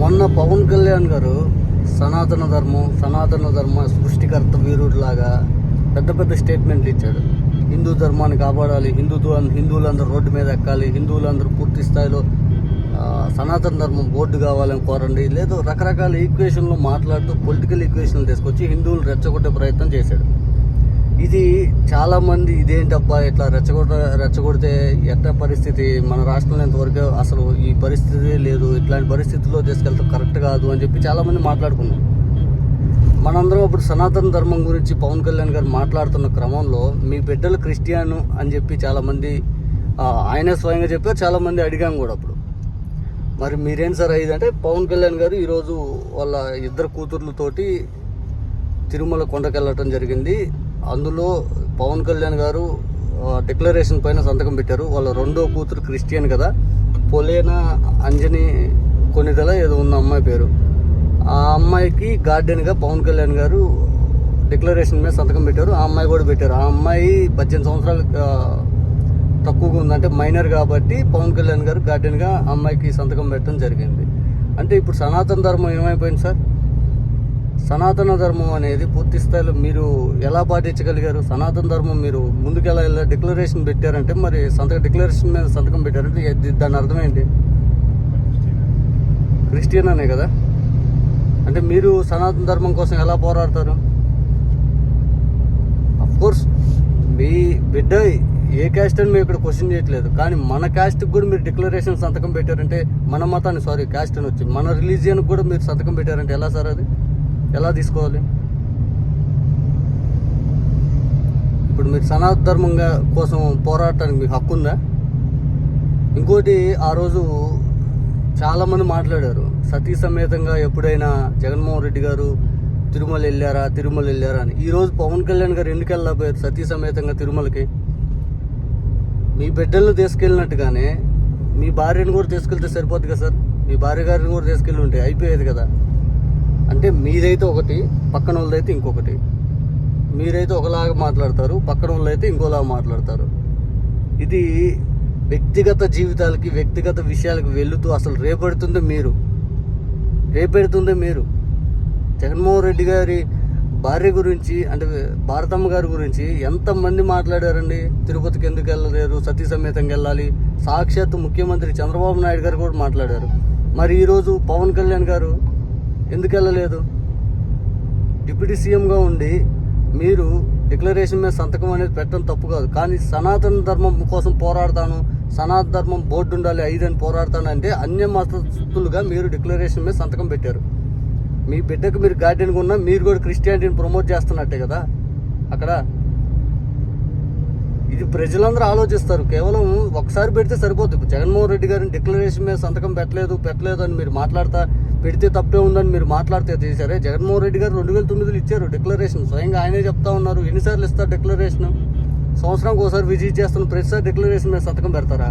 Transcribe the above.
మొన్న పవన్ కళ్యాణ్ గారు సనాతన ధర్మం సనాతన ధర్మ సృష్టికర్త వీరుడిలాగా పెద్ద పెద్ద స్టేట్మెంట్లు ఇచ్చాడు. హిందూ ధర్మాన్ని కాపాడాలి హిందుత్వ హిందువులందరూ రోడ్డు మీద ఎక్కాలి హిందువులందరూ పూర్తి స్థాయిలో సనాతన ధర్మం బోర్డు కావాలని కోరండి లేదు రకరకాల ఈక్వేషన్లు మాట్లాడుతూ పొలిటికల్ ఈక్వేషన్లు తీసుకొచ్చి హిందువులు రెచ్చగొట్టే ప్రయత్నం చేశాడు. ఇది చాలామంది ఇదేంటబ్బా ఇట్లా రెచ్చగొట్ట రెచ్చగొడితే ఎట్ట పరిస్థితి? మన రాష్ట్రంలో ఇంతవరకు అసలు ఈ పరిస్థితి లేదు. ఇట్లాంటి పరిస్థితుల్లో తీసుకెళ్తే కరెక్ట్ కాదు అని చెప్పి చాలామంది మాట్లాడుకున్నారు. మనందరం ఇప్పుడు సనాతన ధర్మం గురించి పవన్ కళ్యాణ్ గారు మాట్లాడుతున్న క్రమంలో మీ బిడ్డలు క్రిస్టియన్ అని చెప్పి చాలామంది ఆయన ఆయనే స్వయంగా చెప్పారు. చాలామంది అడిగాం కూడా అప్పుడు. మరి మీరేం సార్ అయ్యింది అంటే పవన్ కళ్యాణ్ గారు ఈరోజు వాళ్ళ ఇద్దరు కూతుర్లతోటి తిరుమల కొండకెళ్ళటం జరిగింది. అందులో పవన్ కళ్యాణ్ గారు డిక్లరేషన్ పైన సంతకం పెట్టారు. వాళ్ళ రెండో కూతురు క్రిస్టియన్ కదా. పొలేనా అంజని కొనిదల ఏదో ఉన్న అమ్మాయి పేరు. ఆ అమ్మాయికి గార్డెన్గా పవన్ కళ్యాణ్ గారు డిక్లరేషన్ మీద సంతకం పెట్టారు. ఆ అమ్మాయి కూడా పెట్టారు. ఆ అమ్మాయి పద్దెనిమిది సంవత్సరాలు తక్కువగా ఉందంటే మైనర్ కాబట్టి పవన్ కళ్యాణ్ గారు గార్డెన్గా అమ్మాయికి సంతకం పెట్టడం జరిగింది. అంటే ఇప్పుడు సనాతన ధర్మం ఏమైపోయింది సార్? సనాతన ధర్మం అనేది పూర్తి స్థాయిలో మీరు ఎలా పాటించగలిగారు? సనాతన ధర్మం మీరు ముందుకెలా ఎలా డిక్లరేషన్ పెట్టారంటే మరి సంతకం డిక్లరేషన్ మీద సంతకం పెట్టారంటే దాని అర్థం ఏంటి? క్రిస్టియన్ అనే కదా? అంటే మీరు సనాతన ధర్మం కోసం ఎలా పోరాడతారు? కోర్స్ మీ బిడ్డ ఏ క్యాస్ట్ అని మేము ఇక్కడ క్వశ్చన్ చేయట్లేదు. కానీ మన క్యాస్ట్కి కూడా మీరు డిక్లరేషన్ సంతకం పెట్టారంటే మన మతాన్ని సారీ క్యాస్ట్ అని వచ్చి మన రిలీజియన్కి కూడా మీరు సంతకం పెట్టారంటే ఎలా సార్ అది? ఎలా తీసుకోవాలి? ఇప్పుడు మీరు సనాతన ధర్మంగా కోసం పోరాడటానికి మీకు హక్కు ఉందా? ఇంకోటి ఆ రోజు చాలామంది మాట్లాడారు. సతీ సమేతంగా ఎప్పుడైనా జగన్మోహన్ రెడ్డి గారు తిరుమల వెళ్ళారా తిరుమల వెళ్ళారా అని. ఈరోజు పవన్ కళ్యాణ్ గారు ఎందుకు వెళ్ళకపోయారు సతీ సమేతంగా తిరుమలకి? మీ బిడ్డలను తీసుకెళ్ళినట్టుగానే మీ భార్యను కూడా తీసుకెళ్తే సరిపోద్ది కదా సార్? మీ భార్య గారిని కూడా తీసుకెళ్ళి ఉంటే అయిపోయేది కదా. అంటే మీదైతే ఒకటి పక్కన వాళ్ళదైతే ఇంకొకటి. మీరైతే ఒకలాగా మాట్లాడతారు పక్కన వాళ్ళైతే ఇంకోలాగా మాట్లాడతారు. ఇది వ్యక్తిగత జీవితాలకి వ్యక్తిగత విషయాలకు వెళుతూ అసలు రేపెడుతుందే మీరు. రేపెడుతుందే మీరు. జగన్మోహన్ రెడ్డి గారి భార్య గురించి అంటే భారతమ్మ గారి గురించి ఎంతమంది మాట్లాడారండి? తిరుపతికి ఎందుకు వెళ్ళలేరు సతీ సమేతంగా వెళ్ళాలి? సాక్షాత్ ముఖ్యమంత్రి చంద్రబాబు నాయుడు గారు కూడా మాట్లాడారు. మరి ఈరోజు పవన్ కళ్యాణ్ గారు ఎందుకు వెళ్ళలేదు? డిప్యూటీ సీఎంగా ఉండి మీరు డిక్లరేషన్ మీద సంతకం అనేది పెట్టడం తప్పు కాదు. కానీ సనాతన ధర్మం కోసం పోరాడతాను సనాతన ధర్మం బోర్డు ఉండాలి ఐదని పోరాడతాను అంటే అన్య మతస్థులుగా మీరు డిక్లరేషన్ మీద సంతకం పెట్టారు. మీ బిడ్డకు మీరు గార్డెన్గా ఉన్నా మీరు కూడా క్రిస్టియానిటీని ప్రమోట్ చేస్తున్నట్టే కదా? అక్కడ ఇది ప్రజలందరూ ఆలోచిస్తారు. కేవలం ఒకసారి పెడితే సరిపోతుంది జగన్మోహన్ రెడ్డి గారిని డిక్లరేషన్ మీద సంతకం పెట్టలేదు పెట్టలేదు అని మీరు మాట్లాడతా పెడితే తప్పే ఉందని మీరు మాట్లాడితే తీసారే జగన్మోహన్ రెడ్డి గారు రెండు వేల తొమ్మిదిలో ఇచ్చారు డిక్లరేషన్. స్వయంగా ఆయనే చెప్తా ఉన్నారు. ఎన్నిసార్లు ఇస్తారు డిక్లరేషన్? సంవత్సరానికి ఒకసారి విజిట్ చేస్తున్న ప్రతిసారి డిక్లరేషన్ మీద సంతకం పెడతారా?